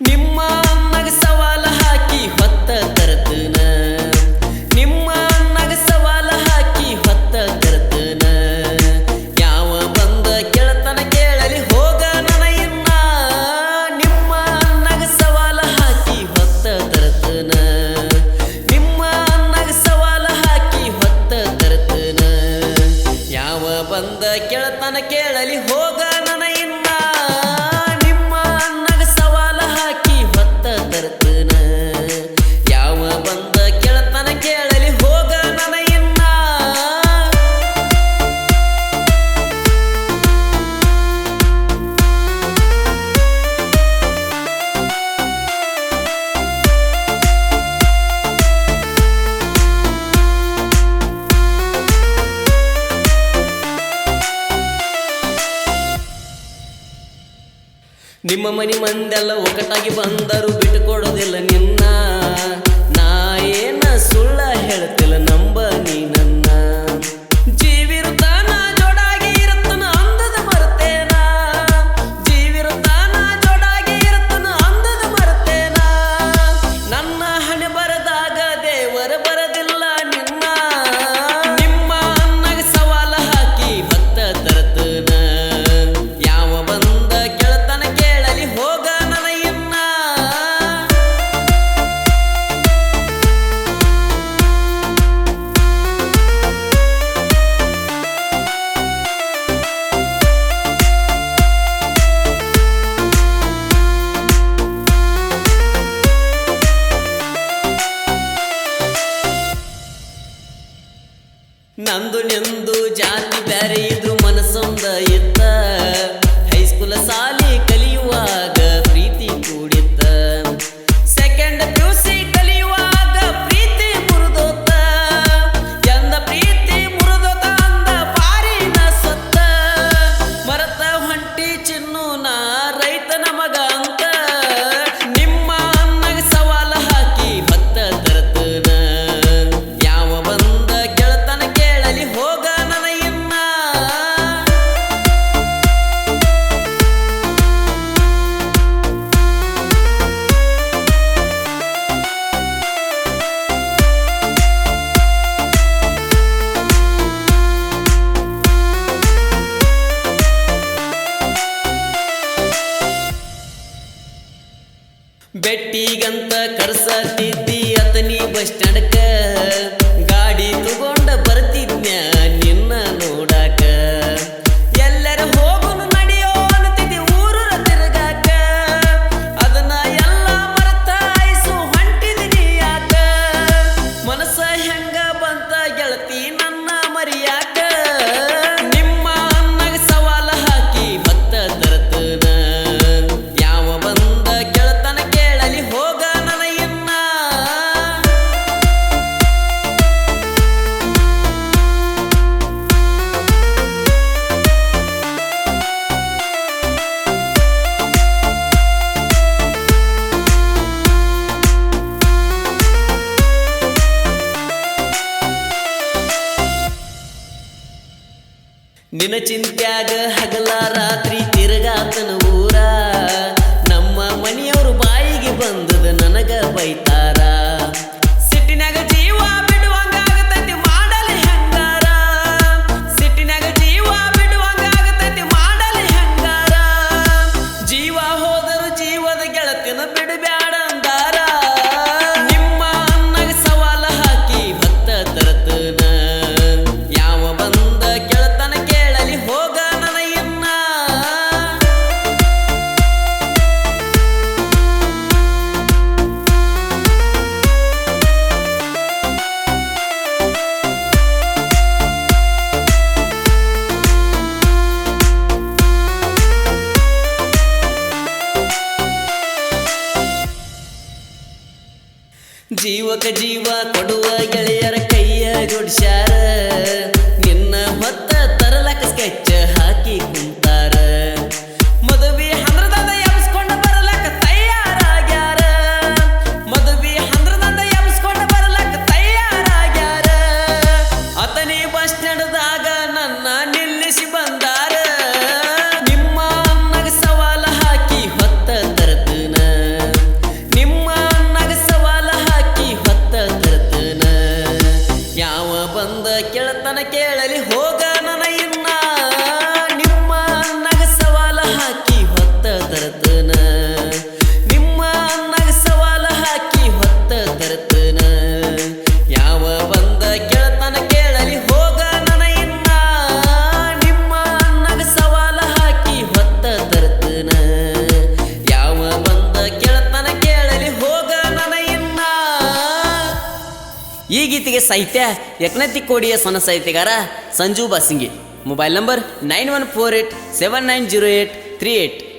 Mimo ನಿಮ್ಮ ಮನಿ ಮಂದೆಲ್ಲ ಒಕಟಾಗಿ ಬಂದರು ಬಿಟ್ಟುಕೊಡೋದಿಲ್ಲ ನಿನ್ನ. ನಾ ಏನ ಸುಳ್ಳ ಹೇಳ್ತಿಲ್ಲ ನಮ್ಮ ಕರ್ಸ ನಿದ್ದಿ ಅತನಿ ಬಸ್ ಸ್ಟ್ಯಾಂಡ್ಕ ನಿನ ಚಿಂತ್ಯಾಗ ಹಗಲ ರಾತ್ರಿ ತಿರುಗಾತನ ಊರ. ಜೀವಕ ಜೀವ ಕೊಡುವ ಗೆಳೆಯರ ಕೈಯ ಜೋಡಿಸ್ಯಾರ ಈ ಗೀತೆಗೆ ಸಾಹಿತ್ಯ ಯಜ್ಞತಿ ಕೋಡಿಯ ಸ್ವನ ಸಾಹಿತ್ಯಗಾರ Sanju Basingi. Mobile number nine one four eight seven nine zero eight three eight.